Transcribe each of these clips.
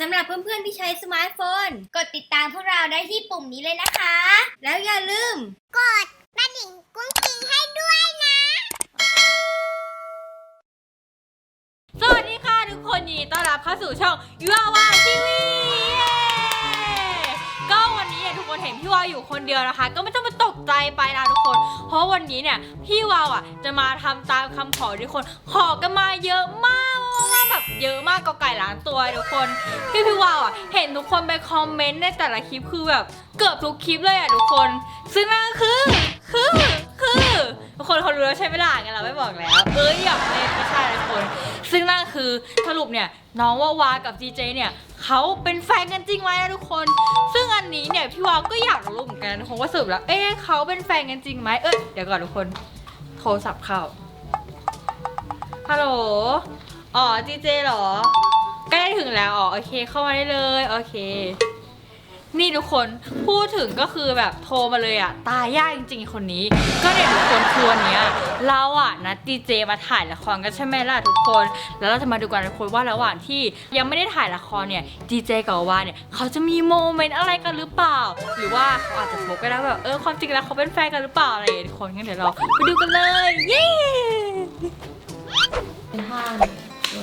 สำหรับเพื่อนๆที่ใช้สมาร์ทโฟน กดติดตามพวกเราได้ที่ปุ่มนี้เลยนะคะ แล้วอย่าลืม กดกระดิ่งกุ้งกิ้งให้ด้วยนะ สวัสดีค่ะทุกคนยินดีต้อนรับเข้าสู่ช่องยูอาวาทีวีก็วันนี้เนี่ยทุกคนเห็นพี่วาวอยู่คนเดียวนะคะ ก็ไม่ต้องมาตกใจไปนะทุกคน เพราะวันนี้เนี่ยพี่วาวอะจะมาทำตามคำขอทุกคน ขอกันมาเยอะมาก แบบเยอะมากก็ไก่ล้านตัวทุกคนพี่พี่วาวอะเห็นทุกคนไปคอมเมนต์ในแต่ละคลิปคือแบบเกือบทุกคลิปเลยอะทุกคน ซึ่งนั่นก็คือคือคือทุกคนเขารู้แล้วใช่ไหมล่ะงั้นเราไม่บอกแล้ว เอ้ยอยากเล่นไม่ใช่ทุกคน ซึ่งนั่นคือสรุปเนี่ยน้องวาวากับจีเจเนี่ยเขาเป็นแฟนกันจริงไหมนะทุกคน ซึ่งอันนี้เนี่ยพี่วาวก็อยากรู้เหมือนกันคงว่าสรุปแล้ว เอ๊ะเขาเป็นแฟนกันจริงไหมเอ้ยเดี๋ยวก่อนทุกคน โทรศัพท์เข้าฮัลโหล อ๋อจีเจเหรอ ใกล้ถึงแล้วอ๋อโอเคเข้ามาได้เลยโอเค นี่ทุกคนพูดถึงก็คือแบบโทรมาเลยอะตายยากจริงๆคนนี้ ก็เนี่ยทุกคนคือวันเนี้ยเราอะนัดดีเจมาถ่ายละครกันใช่ไหมล่ะทุกคน แล้วเราจะมาดูกันทุกคนว่าระหว่างที่ยังไม่ได้ถ่ายละครเนี่ยดีเจกับวาเนี่ยเขาจะมีโมเมนต์อะไรกันหรือเปล่า หรือว่าเขาอาจจะพบกันแล้วแบบเออความจริงแล้วเขาเป็นแฟนกันหรือเปล่าอะไรอย่างเงี้ยทุกคนงั้นเดี๋ยวเราไปดูกันเลยเย้ เป็นห้าง ใ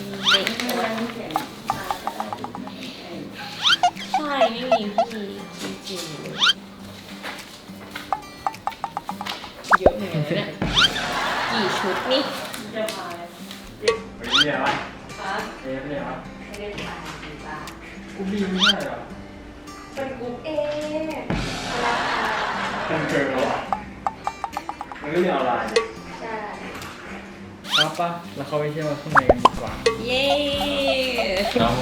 ช่ไม่มีพี่จริงๆเยอะเหมือนกันนะกี่ชุดนี่จะพาไปเรียกวะครับเรียกเรียกวะไม่ได้ถ่ายดีบ้ากูบีไม่ใช่เหรอเป็นกรุ๊ปเอเป็นเกิร์ลเหรอมันเรียกอะไรใช่ ครับปะแล้วเขาไปเที่ยวข้างในกันดีกว่า เย้น้อง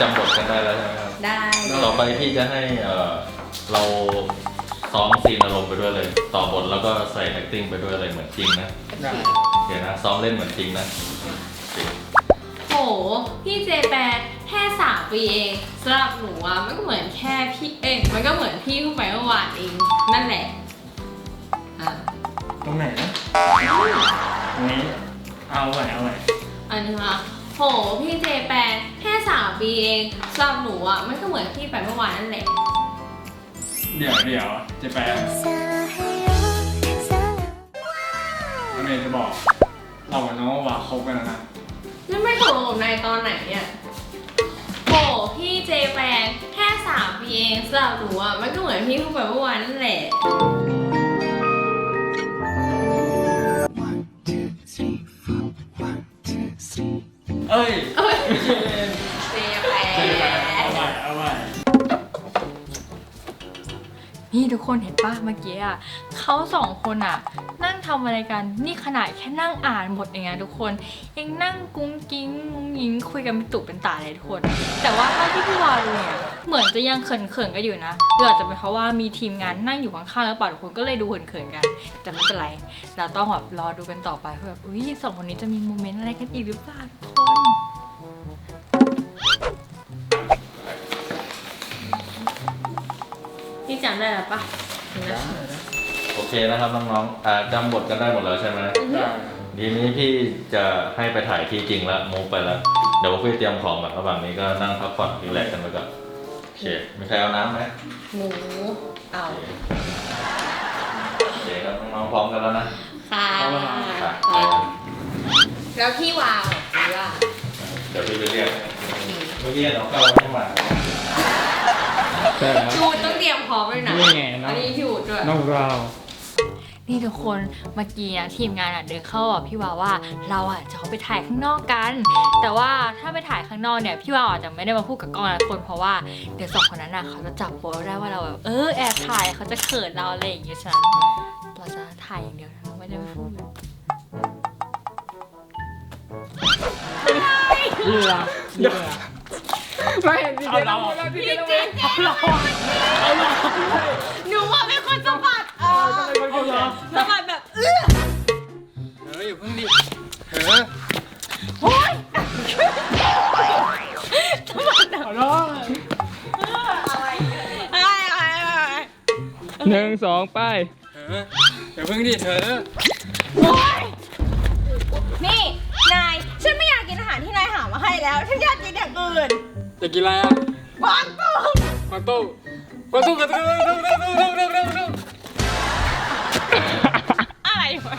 จำบทกันได้แล้วใช่ไหมครับได้ต่อไปพี่จะให้เอ่อเราซ้อมซีนอารมณ์ไปด้วยเลย ต่อบทแล้วก็ใส่ acting ไปด้วยเลยเหมือนจริงนะได้ เดี๋ยวนะซ้อมเล่นเหมือนจริงนะโหพี่เจแปนแค่สามปีเองสำหรับหนูอะมันก็เหมือนแค่พี่เองมันก็เหมือนพี่เพิ่งไปเมื่อวานเองนั่นแหละอะตรงไหนนะตรงนี้ เอาไว้เอาไว้อันนี้ค่ะโหพี่เจแปนแค่สามปีเองสำหรับหนูอะมันก็เหมือนพี่ไปเมื่อวานนั่นแหละเดี๋ยวเดี๋ยวเจะแปลเมย์จะบอก เรากับน้องว่าคบกันแล้วนะนั่นไม่ตกลงกับนายตอนไหนเนี่ยโหพี่เจแปนแค่สามปีเองสำหรับหนูอะมันก็เหมือนพี่เพิ่งไปเมื่อวานนั่นแหละ เอ้ ทุกคนเห็นปะเมื่อกี้อะเขาสองคนอะ นั่งทำอะไรกันนี่ขนาดแค่นั่งอ่านบทเองนะทุกคนยังนั่งกุ้งกิ้งงุ้งยิงคุยกันเป็นตุเป็นตาเลยทุกคน แต่ว่าเท่าที่พี่วาดูเนี่ยเหมือนจะยังเขินๆกันอยู่นะหรืออาจจะเป็นเพราะว่ามีทีมงานนั่งอยู่ข้างๆแล้วเปล่าทุกคนก็เลยดูเขินๆกัน แต่ไม่เป็นไรเราต้องแบบรอดูกันต่อไปว่าแบบอุ้ยสองคนนี้จะมีโมเมนต์อะไรกันอีกหรือเปล่าทุกคน จำได้แล้วปะเห็นไหมโอเคนะครับน้องๆอ่าจำบทกันได้หมดแล้วใช่ไหมได้ทีนี้พี่จะให้ไปถ่ายที่จริงแล้วมูฟไปแล้วเดี๋ยวพี่เตรียมของแบบระหว่างนี้ก็นั่งพักผ่อนรีแลกซ์กันไปก่อนโอเคมีใครเอาน้ำไหมหมูเอาโอเคครับน้องๆพร้อมกันแล้วนะค่ะไปแล้วพี่วาวหรือว่าเดี๋ยวพี่ไปเรียกเมื่อกี้น้องเข้าไม่มา ใช่แล้วพี่วูดต้องเตรียมพร้อมเลยนะนี่ไงน้องอันนี้พี่วูดด้วย น้องเรา นี่ทุกคนเมื่อกี้นะทีมงานอะเดินเข้าบอกพี่วาวว่าเราอะจะเอาไปถ่ายข้างนอกกัน แต่ว่าถ้าไปถ่ายข้างนอกเนี่ยพี่วาวอาจจะไม่ได้มาพูดกับกล้องนะทุกคนเพราะว่าเดี๋ยวสองคนนั้นน่ะเขาจะจับโป๊ได้ว่าเราแบบเออแอบถ่ายเขาจะเขินเราอะไรอย่างเงี้ยฉะนั้นเราจะถ่ายอย่างเดียวนะเราไม่ได้ไปพูดนี่ละนี่ละ ไม่เห็นดีเจเราพี่เจเอาเราเอาเราหนูว่าเป็นคนสะบัดเออจะเป็นคนเหรอสะบัดแบบเอื้อเฮ้ยอย่าเพิ่งดิเฮ้ยโอ๊ยขอร้องอะไรอะไรอะไรหนึ่งสองไปอย่าเพิ่งดิเธอโอ๊ยนี่ นาย ฉันไม่อยากกินอาหารที่นายหามาให้แล้ว ฉันอยากกินอย่างอื่น จะกินอะไรอะกวางตุ้งกวางตุ้งกวางตุ้งกวางตุ้งกวางตุ้งกวางตุ้งกวางตุ้งกวางตุ้งอะไรวะ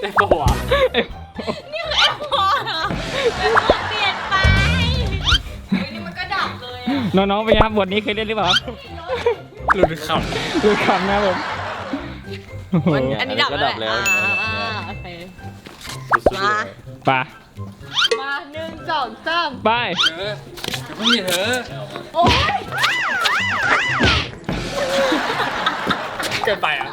ไอ้ปะวะไอ้นี่คือแอลกอฮอล์เหรอแอลกอฮอล์เปลี่ยนไปเฮ้ยนี่มันก็ดับเลยอะน้องๆเป็นไงครับบทนี้เคยเล่นหรือเปล่าหลุดขำหลุดขำนะครับผมโอ้โหมันอันนี้ดับแล้วแหละอันนี้ดับแล้วอ่าโอเค สุดๆเลย ไปมา สองสามไป เธอเพิ่งเธอโอ้ยเกินไปอะ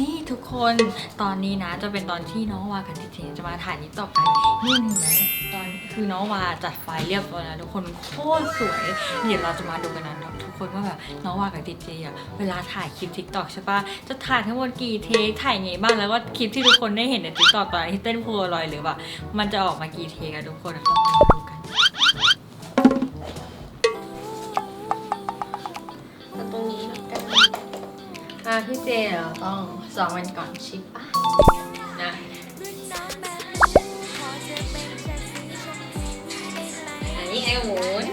นี่ทุกคนตอนนี้นะจะเป็นตอนที่น้องวากับดิเจจะมาถ่ายนี้ต่อกันนี่เห็นไหมตอนคือน้องวาจัดไฟเรียบร้อยแล้วทุกคนโคตรสวย เดี๋ยวเราจะมาดูกันนะทุก คนว่าแบบน้องว่ากับดิเจอะเวลาถ่ายคลิปทิกตอกใช่ปะจะถ่ายทั้งหมดกี่เทคถ่ายไงบ้างแล้วก็คลิปที่ทุกคนได้เห็นในทิกตอกตอนที่เต้นพลารอยหรือว่ามันจะออกมากี่เทคกันทุกคนต้องมาดูกันตรงนี้แล้วกันอะพี่เจเราต้องสองวันก่อนชิปปะนะอันนี้ไอ้หมุน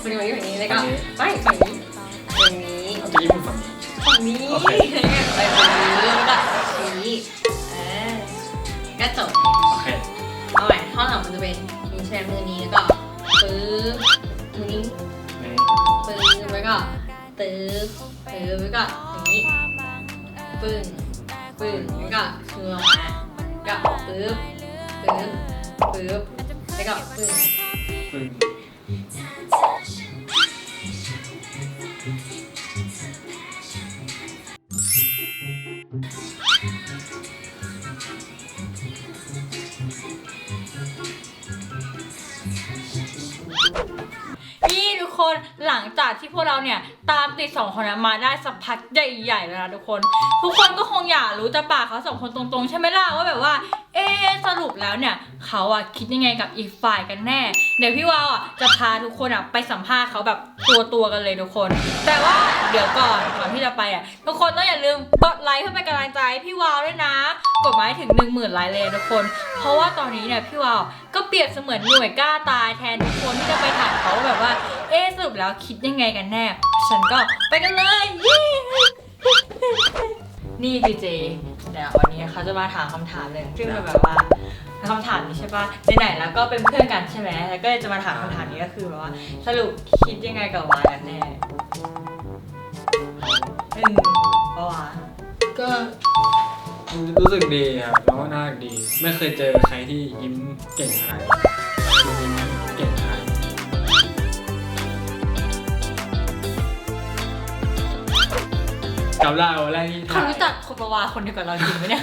คุณมาอยู่ฝั่งนี้แล้วก็ไปฝั่งนี้ นี้เอาไปยิ้มฝั่งนี้ ฝั่งนี้โอเค ไปฝั่งนี้แล้วก็ชี้เออก็จบ โอเค เอาใหม่ท่อนหลังมันจะเป็นนิ้วแชร์มือนี้แล้วก็ปื้อมือนี้นี่ปื้อแล้วก็ตื้อตื้อแล้วก็อย่างนี้ปึ้งปึ้งแล้วก็ชูลงมาก็ปึ๊บปึ๊บปึ๊บแล้วก็ปึ้งปึ้ง จากที่พวกเราเนี่ยตามติดสองคนนั้นมาได้สักพักใหญ่ๆแล้วนะทุกคน ทุกคนก็คงอยากรู้จากปากเขาสองคนตรงๆ ใช่ไหมล่ะว่าแบบว่า เอะสรุปแล้วเนี่ยเขาอะคิดยังไงกับอีกฝ่ายกันแน่ เดี๋ยวพี่วาวอะจะพาทุกคนอะไปสัมภาษณ์เขาแบบตัวตัวๆกันเลยทุกคน แต่ว่าเดี๋ยวก่อนก่อนที่จะไปอะทุกคนต้องอย่าลืมกดไลค์เพื่อเป็นกำลังใจให้พี่วาวด้วยนะ กดไม้ถึง 1 0,000ไลค์เลยทุกคน เพราะว่าตอนนี้เนี่ยพี่วาวก็เปรียบเสมือนหน่วยกล้าตายแทนทุกคนที่จะไปถามเขาว่าแบบว่า เอ๊สรุปแล้วคิดยังไงกันแน่ ฉันก็ไปกันเลยเย้นี่พี่เจเดี๋ยววันนี้เขาจะมาถามคำถามเลยซึ่งเป็นแบบว่าคำถามนี้ใช่ปะไหนๆแล้วก็เป็นเพื่อนกันใช่ไหมแล้วก็จะมาถามคำถามนี้ก็คือแบบว่าสรุปคิดยังไงกับวายกันแน่อืมปะวะก็รู้สึกดีครับน้องน่ารักดี ไม่เคยเจอใครที่ยิ้มเก่งขนาดนี้ จำได้วันแรกที่เขาถ่ายรู้จักคนปะวะคนเดียวกับเราจริงไหมเนี่ย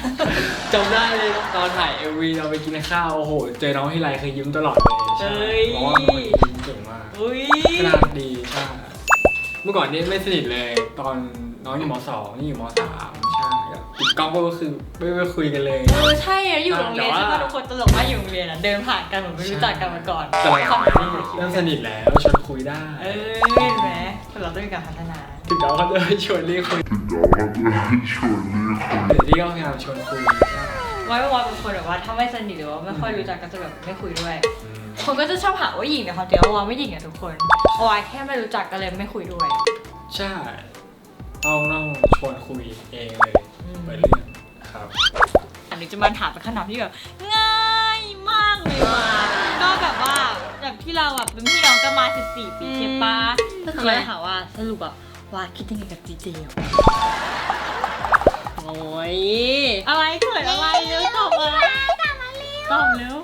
จำได้เลยตอนถ่ายเอวีเราไปกินข้าวโอ้โห เจอน้องที่ไรคือยิ้มตลอดเลยใช่เฮ้ย เพราะว่าน้องยิ้มเก่งมากอุ้ยน่ารักดีใช่เมื่อก่อนนี่ไม่สนิทเลยตอนน้องอยู่มสองนี่อยู่มสามใช่ปิดกล้องก็คือไม่ไม่คุยกันเลย เออใช่อะอยู่โรงเรียนแต่ใช่ว่าปะทุกคนตลกมากอยู่โรงเรียนอะเดินผ่านกันเหมือนไม่รู้จักกันมาก่อนแต่หลังๆนี่เริ่มสนิทแล้วชวนคุยได้ เออเห็นไหม คนเราต้องมีการพัฒนา ถึงเราก็จะชวนเรียกคุยเดี๋ยวนี่ก็พยายามชวนคุยใช่ไว้เมื่อวานเป็นคนแบบว่าถ้าไม่สนิทหรือว่าไม่ค่อยรู้จักก็จะแบบไม่คุยด้วยอืมคนก็จะชอบหาว่าหญิงแต่ความจริงแล้ววาไม่หญิงอะทุกคนวายแค่ไม่รู้จักกันเลยไม่คุยด้วยใช่ต้องต้องชวนคุยเองเลยอืมไปเรื่องครับ อันนี้จะมาถามเป็นคำถามที่แบบง่ายมากเลยว่ะ ที่เราแบบเป็นพี่น้องกันมา 14 ปีใช่ปะก็คือเราถามว่าสรุปอะวาคิดยังไงกับจีเจอะโอ้ยอะไรเกิดอะไรเร็วตอบมาตอบเร็ว